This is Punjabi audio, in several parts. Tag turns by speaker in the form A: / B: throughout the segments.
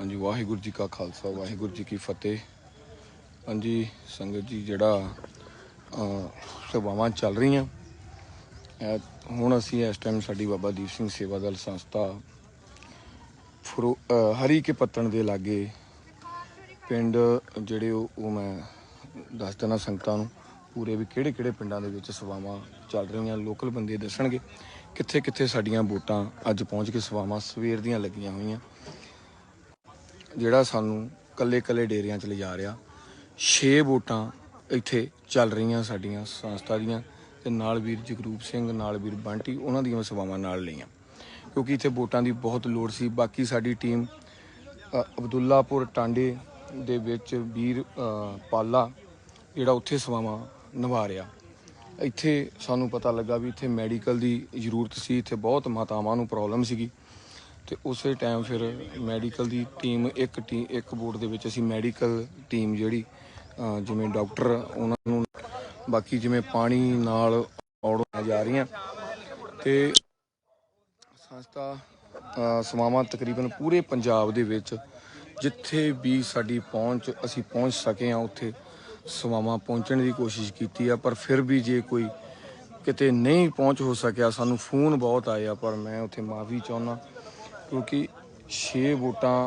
A: ਹਾਂਜੀ ਵਾਹਿਗੁਰੂ ਜੀ ਕਾ ਖਾਲਸਾ ਵਾਹਿਗੁਰੂ ਜੀ ਕੀ ਫਤਿਹ। ਹਾਂਜੀ ਸੰਗਤ ਜੀ ਜਿਹੜਾ ਅ, ਸੇਵਾਵਾਂ ਚੱਲ ਰਹੀਆਂ। ਹੁਣ ਅਸੀਂ ਇਸ ਟਾਈਮ ਸਾਡੀ ਬਾਬਾ ਦੀਪ ਸਿੰਘ ਸੇਵਾ ਦਲ ਸੰਸਥਾ ਫਰੋ ਹਰੀ ਕੇ ਪੱਤਣ ਦੇ ਲਾਗੇ ਪਿੰਡ ਜਿਹੜੇ ਉਹ ਉਹ ਮੈਂ ਦੱਸ ਦੇਣਾ ਸੰਗਤਾਂ ਨੂੰ ਪੂਰੇ ਵੀ ਕਿਹੜੇ ਕਿਹੜੇ ਪਿੰਡਾਂ ਦੇ ਵਿੱਚ ਸੇਵਾਵਾਂ ਚੱਲ ਰਹੀਆਂ ਲੋਕਲ ਬੰਦੇ ਦੱਸਣਗੇ ਕਿੱਥੇ ਕਿੱਥੇ ਸਾਡੀਆਂ ਵੋਟਾਂ ਅੱਜ ਪਹੁੰਚ ਕੇ ਸੇਵਾਵਾਂ ਸਵੇਰ ਦੀਆਂ ਲੱਗੀਆਂ ਹੋਈਆਂ। ਜਿਹੜਾ ਸਾਨੂੰ ਕੱਲੇ ਕੱਲੇ ਡੇਰਿਆਂ 'ਚ ਲਿਜਾ ਰਿਹਾ। 6 ਵੋਟਾਂ ਇੱਥੇ ਚੱਲ ਰਹੀਆਂ ਸਾਡੀਆਂ ਸੰਸਥਾ ਦੀਆਂ ਤੇ ਨਾਲ ਵੀਰ ਜਗਰੂਪ ਸਿੰਘ, ਨਾਲ ਵੀਰ ਬੰਟੀ, ਉਹਨਾਂ ਦੀਆਂ ਸੇਵਾਵਾਂ ਨਾਲ ਲਈਆਂ। ਕਿਉਂਕਿ ਇੱਥੇ ਵੋਟਾਂ ਦੀ ਬਹੁਤ ਲੋੜ ਸੀ। ਬਾਕੀ ਸਾਡੀ ਟੀਮ ਅਬਦੁੱਲਾਪੁਰ ਟਾਂਡੇ ਦੇ ਵਿੱਚ ਵੀਰ ਪਾਲਾ ਜਿਹੜਾ ਉੱਥੇ ਸੇਵਾਵਾਂ ਨਿਭਾ ਰਿਹਾ। ਇੱਥੇ ਸਾਨੂੰ ਪਤਾ ਲੱਗਾ ਵੀ ਇੱਥੇ ਮੈਡੀਕਲ ਦੀ ਜ਼ਰੂਰਤ ਸੀ। ਇੱਥੇ ਬਹੁਤ ਮਾਤਾਵਾਂ ਨੂੰ ਪ੍ਰੋਬਲਮ ਸੀਗੀ। ਤੇ ਉਸੇ ਟਾਈਮ ਫਿਰ ਮੈਡੀਕਲ ਦੀ ਟੀਮ ਇੱਕ ਟੀ ਇੱਕ ਬੋਰਡ ਦੇ ਵਿੱਚ ਅਸੀਂ ਮੈਡੀਕਲ ਟੀਮ ਜਿਹੜੀ ਜਿਵੇਂ ਡਾਕਟਰ ਉਹਨਾਂ ਨੂੰ, ਬਾਕੀ ਜਿਵੇਂ ਪਾਣੀ ਨਾਲ ਔੜਾਂ ਜਾ ਰਹੀਆਂ ਤੇ ਸੰਸਥਾ, ਅਹ ਸੇਵਾਵਾਂ ਤਕਰੀਬਨ ਪੂਰੇ ਪੰਜਾਬ ਦੇ ਵਿੱਚ ਜਿੱਥੇ ਵੀ ਸਾਡੀ ਪਹੁੰਚ, ਅਸੀਂ ਪਹੁੰਚ ਸਕੇ ਆ ਉੱਥੇ ਸੇਵਾਵਾਂ ਪਹੁੰਚਣ ਦੀ ਕੋਸ਼ਿਸ਼ ਕੀਤੀ ਆ, ਪਰ ਫਿਰ ਵੀ ਜੇ ਕੋਈ ਕਿਤੇ ਨਹੀਂ ਪਹੁੰਚ ਹੋ ਸਕਿਆ, ਸਾਨੂੰ ਫੋਨ ਬਹੁਤ ਆਇਆ, ਪਰ ਮੈਂ ਉੱਥੇ ਮਾਫੀ ਚਾਹੁੰਦਾ ਕਿਉਂਕਿ 6 ਵੋਟਾਂ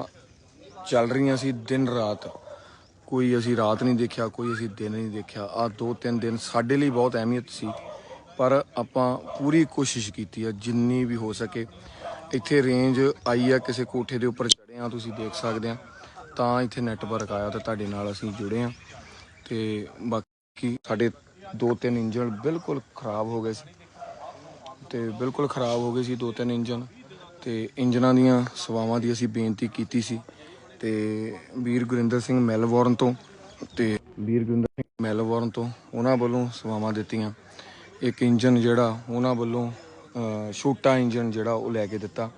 A: ਚੱਲ ਰਹੀਆਂ ਸੀ ਦਿਨ ਰਾਤ। ਕੋਈ ਅਸੀਂ ਰਾਤ ਨਹੀਂ ਦੇਖਿਆ, ਕੋਈ ਅਸੀਂ ਦਿਨ ਨਹੀਂ ਦੇਖਿਆ। ਆ ਦੋ ਤਿੰਨ ਦਿਨ ਸਾਡੇ ਲਈ ਬਹੁਤ ਅਹਿਮੀਅਤ ਸੀ, ਪਰ ਆਪਾਂ ਪੂਰੀ ਕੋਸ਼ਿਸ਼ ਕੀਤੀ ਆ, ਜਿੰਨੀ ਵੀ ਹੋ ਸਕੇ। ਇੱਥੇ ਰੇਂਜ ਆਈ ਆ, ਕਿਸੇ ਕੋਠੇ ਦੇ ਉੱਪਰ ਚੜ੍ਹੇ ਆ, ਤੁਸੀਂ ਦੇਖ ਸਕਦੇ ਆ। ਤਾਂ ਇੱਥੇ ਨੈਟਵਰਕ ਆਇਆ ਤੇ ਤੁਹਾਡੇ ਨਾਲ ਅਸੀਂ ਜੁੜੇ ਆ। ਤੇ ਬਾਕੀ ਸਾਡੇ ਦੋ ਤਿੰਨ ਇੰਜਨ ਬਿਲਕੁਲ ਖਰਾਬ ਹੋ ਗਏ ਸੀ। ਤੇ ਬਿਲਕੁਲ ਖਰਾਬ ਹੋ ਗਏ ਸੀ ਦੋ ਤਿੰਨ ਇੰਜਨ ਤੇ ਇੰਜਨਾਂ ਦੀਆਂ ਸੇਵਾਵਾਂ ਦੀ ਅਸੀਂ ਬੇਨਤੀ ਕੀਤੀ ਸੀ ਤੇ ਵੀਰ ਗੁਰਿੰਦਰ ਸਿੰਘ ਮੈਲਬੌਰਨ ਤੋਂ ਤੇ ਵੀਰ ਗੁਰਿੰਦਰ ਸਿੰਘ ਮੈਲਬੌਰਨ ਤੋਂ ਉਹਨਾਂ ਵੱਲੋਂ ਸੇਵਾਵਾਂ ਦਿੱਤੀਆਂ। ਇੱਕ ਇੰਜਨ ਜਿਹੜਾ ਉਹਨਾਂ ਵੱਲੋਂ ਛੋਟਾ ਇੰਜਨ ਜਿਹੜਾ ਉਹ ਲੈ ਕੇ ਦਿੱਤਾ।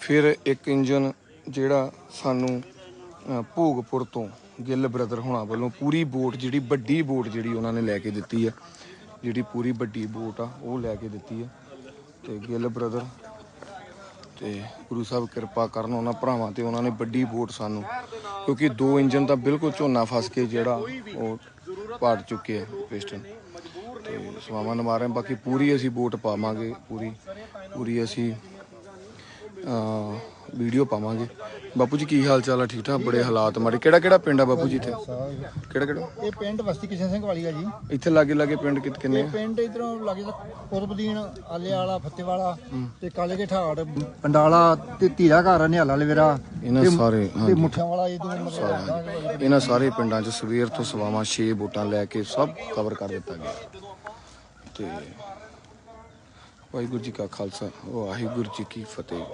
A: ਫਿਰ ਇੱਕ ਇੰਜਨ ਜਿਹੜਾ ਸਾਨੂੰ ਭੋਗਪੁਰ ਤੋਂ ਗਿੱਲ ਬ੍ਰਦਰ ਹੋਣਾ ਵੱਲੋਂ ਪੂਰੀ ਬੋਟ ਜਿਹੜੀ ਵੱਡੀ ਬੋਟ ਜਿਹੜੀ ਉਹਨਾਂ ਨੇ ਲੈ ਕੇ ਦਿੱਤੀ ਆ, ਜਿਹੜੀ ਪੂਰੀ ਵੱਡੀ ਬੋਟ ਆ, ਉਹ ਲੈ ਕੇ ਦਿੱਤੀ ਆ। ਤੇ ਗਿੱਲ ਬ੍ਰਦਰ ਤੇ ਗੁਰੂ ਸਾਹਿਬ ਕਿਰਪਾ ਕਰਨ ਉਹਨਾਂ ਭਰਾਵਾਂ ਤੇ ਉਹਨਾਂ ਨੇ ਵੱਡੀ ਬੋਟ ਸਾਨੂੰ, ਕਿਉਂਕਿ ਦੋ ਇੰਜਨ ਤਾਂ ਬਿਲਕੁਲ ਝੋਨਾ ਫਸ ਕੇ ਜਿਹੜਾ ਉਹ ਪਾੜ ਚੁੱਕੇ ਆ ਪਿਸਟਨ ਤੇ ਸਵਾਮਾਂ ਨਿਭਾ ਰਹੇ ਬਾਕੀ ਪੂਰੀ ਅਸੀਂ ਵੋਟ ਪਾਵਾਂਗੇ, ਪੂਰੀ ਪੂਰੀ ਅਸੀਂ ਵੀਡੀਓ ਪਾਵਾਂਗੇ। ਬਾਪੂ ਜੀ ਕੀ ਹਾਲ ਚਾਲ ਆ? ਠੀਕ ਠਾਕ ਬੜੇ ਹਾਲਾਤ ਮਾੜੇ। ਕਿਹੜਾ ਕਿਹੜਾ ਪਿੰਡ ਆ ਬਾਪੂ ਜੀ ਇੱਥੇ? ਕਿਹੜਾ ਕਿਹੜਾ
B: ਇਹ ਪਿੰਡ ਬਸਤੀ ਕਿਸ਼ਨ ਸਿੰਘ ਵਾਲੀ ਆ ਜੀ।
A: ਇੱਥੇ ਲਾਗੇ ਲਾਗੇ ਪਿੰਡ ਕਿਤ ਕਿੰਨੇ
B: ਇਹ
A: ਆ?
B: ਪਿੰਡ ਇਧਰੋਂ ਲੱਗੇ ਕੁਰਬਦੀਨ ਆਲੇ ਵਾਲਾ ਫੱਤੇ ਵਾਲਾ ਤੇ ਕਾਲੇ ਕੇ ਠਾੜ। ਪੰਡਾਲਾ ਤੇ ਧੀਰਾ ਘਰ ਨਿਹਾਲਾ ਲਵੇਰਾ।
A: ਇਹਨਾਂ ਸਾਰੇ
B: ਤੇ ਮੁੱਠਿਆਂ ਵਾਲਾ ਇਹ ਤੋਂ
A: ਇਹਨਾਂ ਸਾਰੇ ਪਿੰਡਾਂ 'ਚ ਸਵੇਰ ਤੋਂ ਸਵਾਵਾਂ 6 ਵੋਟਾਂ ਲੈ ਕੇ ਸਭ ਕਵਰ ਕਰ ਦਿੱਤਾ ਗਿਆ। ਤੇ ਵਾਹਿਗੁਰੂ ਜੀ ਕਾ ਖਾਲਸਾ ਵਾਹਿਗੁਰੂ ਜੀ ਕੀ ਫਤਿਹ।